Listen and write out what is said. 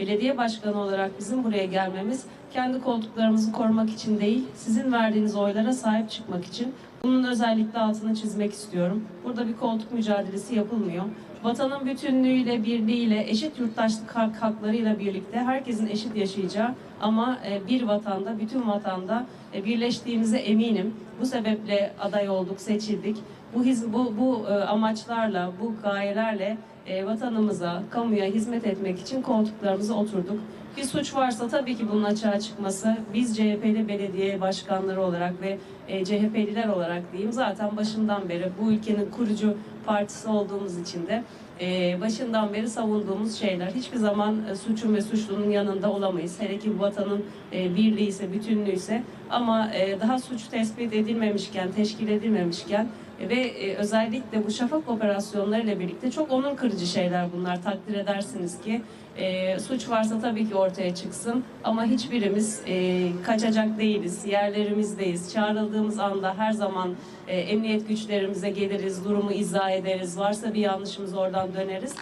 belediye başkanı olarak bizim buraya gelmemiz kendi koltuklarımızı korumak için değil, sizin verdiğiniz oylara sahip çıkmak için. Bunun özellikle altını çizmek istiyorum. Burada bir koltuk mücadelesi yapılmıyor. Vatanın bütünlüğüyle, birliğiyle, eşit yurttaşlık hak- haklarıyla birlikte herkesin eşit yaşayacağı ama e, bir vatanda, bütün vatanda e, birleştiğimize eminim. Bu sebeple aday olduk, seçildik. Bu bu, bu e, amaçlarla, bu gayelerle vatanımıza, kamuya hizmet etmek için koltuklarımıza oturduk. Bir suç varsa tabii ki bunun açığa çıkması. Biz CHP'li belediye başkanları olarak ve e, CHP'liler olarak diyeyim zaten başından beri bu ülkenin kurucu partisi olduğumuz için de e, başından beri savunduğumuz şeyler. Hiçbir zaman e, suçun ve suçlunun yanında olamayız. Hele ki bu vatanın e, birliği ise, bütünlüğü ise. Ama daha suç tespit edilmemişken, teşkil edilmemişken ve özellikle bu şafak operasyonlarıyla birlikte çok onur kırıcı şeyler bunlar. Takdir edersiniz ki e, suç varsa tabii ki ortaya çıksın ama hiçbirimiz e, kaçacak değiliz. Yerlerimizdeyiz. Çağrıldığımız anda her zaman e, emniyet güçlerimize geliriz, durumu izah ederiz. Varsa bir yanlışımız oradan döneriz.